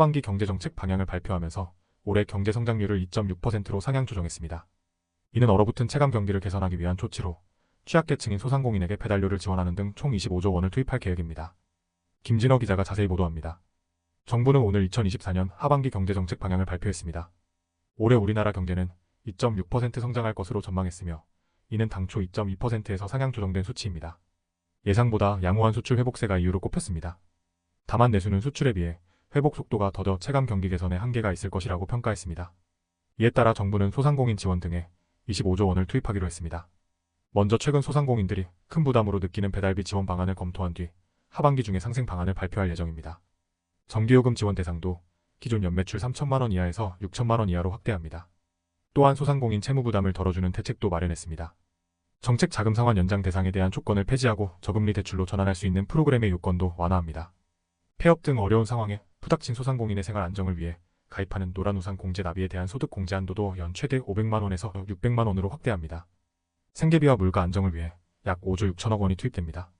하반기 경제정책 방향을 발표하면서 올해 경제 성장률을 2.6%로 상향 조정했습니다. 이는 얼어붙은 체감 경기를 개선하기 위한 조치로 취약계층인 소상공인에게 배달료를 지원하는 등 총 25조 원을 투입할 계획입니다. 김진호 기자가 자세히 보도합니다. 정부는 오늘 2024년 하반기 경제정책 방향을 발표했습니다. 올해 우리나라 경제는 2.6% 성장할 것으로 전망했으며 이는 당초 2.2%에서 상향 조정된 수치입니다. 예상보다 양호한 수출 회복세가 이유로 꼽혔습니다. 다만 내수는 수출에 비해 회복 속도가 더뎌 체감 경기 개선에 한계가 있을 것이라고 평가했습니다. 이에 따라 정부는 소상공인 지원 등에 25조 원을 투입하기로 했습니다. 먼저 최근 소상공인들이 큰 부담으로 느끼는 배달비 지원 방안을 검토한 뒤 하반기 중에 상생 방안을 발표할 예정입니다. 전기요금 지원 대상도 기존 연매출 3천만 원 이하에서 6천만 원 이하로 확대합니다. 또한 소상공인 채무 부담을 덜어주는 대책도 마련했습니다. 정책 자금 상환 연장 대상에 대한 조건을 폐지하고 저금리 대출로 전환할 수 있는 프로그램의 요건도 완화합니다. 폐업 등 어려운 상황에 부닥친 소상공인의 생활 안정을 위해 가입하는 노란우산 공제 나비에 대한 소득 공제 한도도 연 최대 500만 원에서 600만 원으로 확대합니다. 생계비와 물가 안정을 위해 약 5조 6천억 원이 투입됩니다.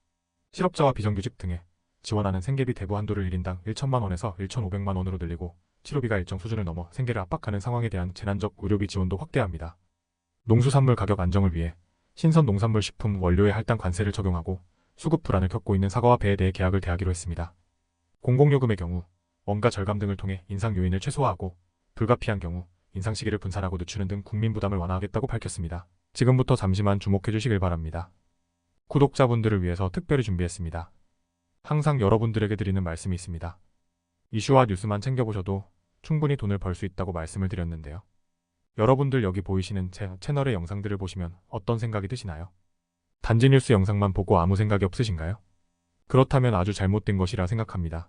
실업자와 비정규직 등에 지원하는 생계비 대부 한도를 1인당 1천만 원에서 1,500만 원으로 늘리고 치료비가 일정 수준을 넘어 생계를 압박하는 상황에 대한 재난적 의료비 지원도 확대합니다. 농수산물 가격 안정을 위해 신선 농산물 식품 원료의 할당 관세를 적용하고 수급 불안을 겪고 있는 사과와 배에 대해 계약을 대하기로 했습니다. 공공요금의 경우 원가 절감 등을 통해 인상 요인을 최소화하고 불가피한 경우 인상 시기를 분산하고 늦추는 등 국민 부담을 완화하겠다고 밝혔습니다. 지금부터 잠시만 주목해 주시길 바랍니다. 구독자분들을 위해서 특별히 준비했습니다. 항상 여러분들에게 드리는 말씀이 있습니다. 이슈와 뉴스만 챙겨보셔도 충분히 돈을 벌 수 있다고 말씀을 드렸는데요. 여러분들 여기 보이시는 제 채널의 영상들을 보시면 어떤 생각이 드시나요? 단지 뉴스 영상만 보고 아무 생각이 없으신가요? 그렇다면 아주 잘못된 것이라 생각합니다.